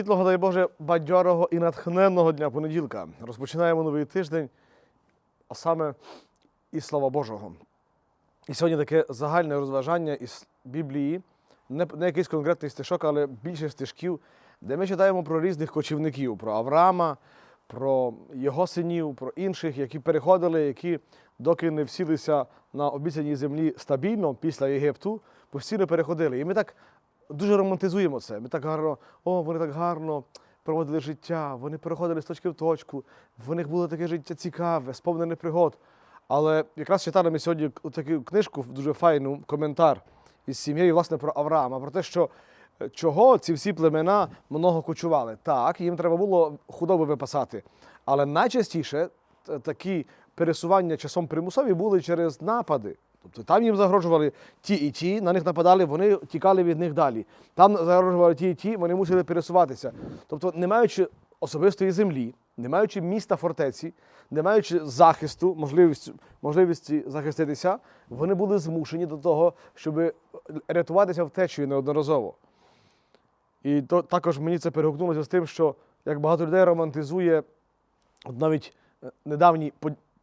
світлого, дай Боже, бадьорого і натхненного дня понеділка. Розпочинаємо новий тиждень, а саме із Слова Божого. І сьогодні таке загальне розважання із Біблії, не, не якийсь конкретний стишок, але більше стишків, де ми читаємо про різних кочівників, про Авраама, про його синів, про інших, які переходили, які, доки не всілися на обіцяній землі стабільно після Єгипту, постійно переходили. І ми так дуже романтизуємо це. Ми так гарно, о, вони так гарно проводили життя, вони переходили з точки в точку, в них було таке життя цікаве, сповнене пригод. Але якраз читали ми сьогодні таку книжку, дуже файну коментар із сім'єю, власне, про Авраама, про те, що е, чого ці всі племена много кочували. Так, їм треба було худобу випасати. Але найчастіше такі пересування часом примусові були через напади. Тобто там їм загрожували ті і ті, на них нападали, вони тікали від них далі. Там загрожували ті і ті, вони мусили пересуватися. Тобто, не маючи особистої землі, не маючи міста фортеці, не маючи захисту, можливості, можливості захиститися, вони були змушені до того, щоб рятуватися втечею неодноразово. І то, також мені це перегукнулося з тим, що як багато людей романтизує навіть е, недавні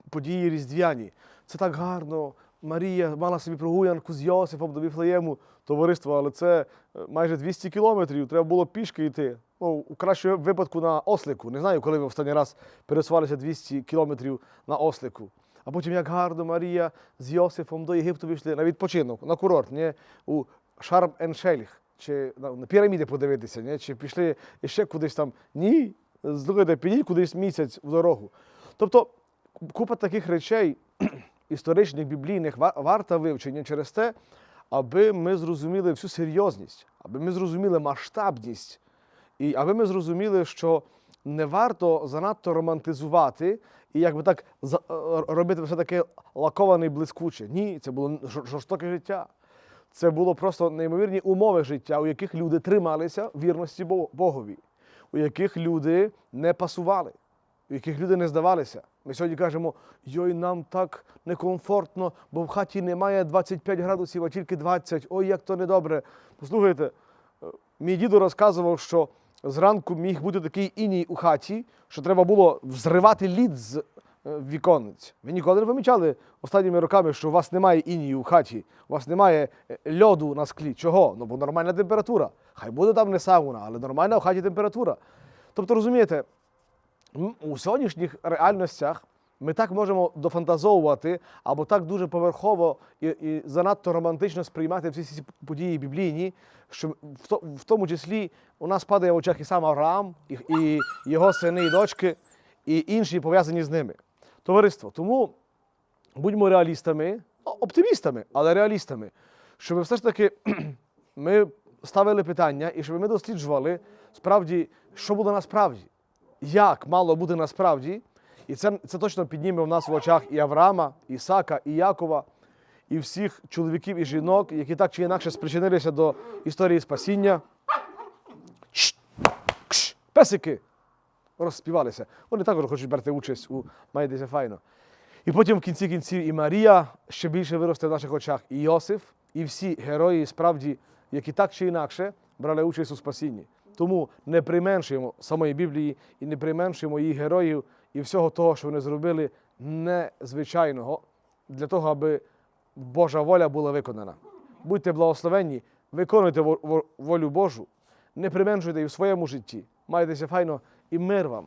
події різдвяні. Це так гарно. Марія мала собі прогулянку з Йосифом до Віфлеєму товариство, але це е, майже 200 кілометрів. Треба було пішки йти. Ну, у кращому випадку на ослику. Не знаю, коли ви останній раз пересувалися 200 кілометрів на ослику. А потім як гарно Марія з Йосифом до Єгипту вийшли на відпочинок, на курорт, не? у шарм ен шельх чи на піраміди подивитися, не? чи пішли ще кудись там. Ні, слухайте, підіть кудись місяць в дорогу. Тобто купа таких речей історичних, біблійних ва- варта вивчення через те, аби ми зрозуміли всю серйозність, аби ми зрозуміли масштабність, і аби ми зрозуміли, що не варто занадто романтизувати і якби так е, робити все таке лаковане і блискуче. Ні, це було жорстоке життя. Це було просто неймовірні умови життя, у яких люди трималися вірності Богові, у яких люди не пасували, у яких люди не здавалися. Ми сьогодні кажемо, йой, нам так некомфортно, бо в хаті немає 25 градусів, а тільки 20. Ой, як то недобре. Послухайте, е, мій дідо розказував, що зранку міг бути такий іній у хаті, що треба було взривати лід з е, віконниць. Ви ніколи не помічали останніми роками, що у вас немає інію у хаті, у вас немає е, льоду на склі. Чого? Ну, бо нормальна температура. Хай буде там не сауна, але нормальна у хаті температура. Тобто, розумієте, у сьогоднішніх реальностях ми так можемо дофантазовувати або так дуже поверхово і, і занадто романтично сприймати всі ці події біблійні, що в, то, в тому числі у нас падає в очах і сам Авраам, і, і його сини і дочки, і інші пов'язані з ними. Товариство, тому будьмо реалістами, оптимістами, але реалістами, щоб все ж таки ми ставили питання і щоб ми досліджували справді, що було насправді як мало бути насправді, і це, це точно підніме в нас в очах і Авраама, і Ісака, і Якова, і всіх чоловіків і жінок, які так чи інакше спричинилися до історії спасіння. Песики розспівалися. Вони також хочуть брати участь у «Майдеся файно. І потім в кінці кінців і Марія ще більше виросте в наших очах, і Йосиф, і всі герої, справді, які так чи інакше брали участь у спасінні. Тому не применшуємо самої Біблії і не применшуємо її героїв і всього того, що вони зробили незвичайного для того, аби Божа воля була виконана. Будьте благословенні, виконуйте во- во- волю Божу, не применшуйте її в своєму житті. Майтеся файно і мир вам.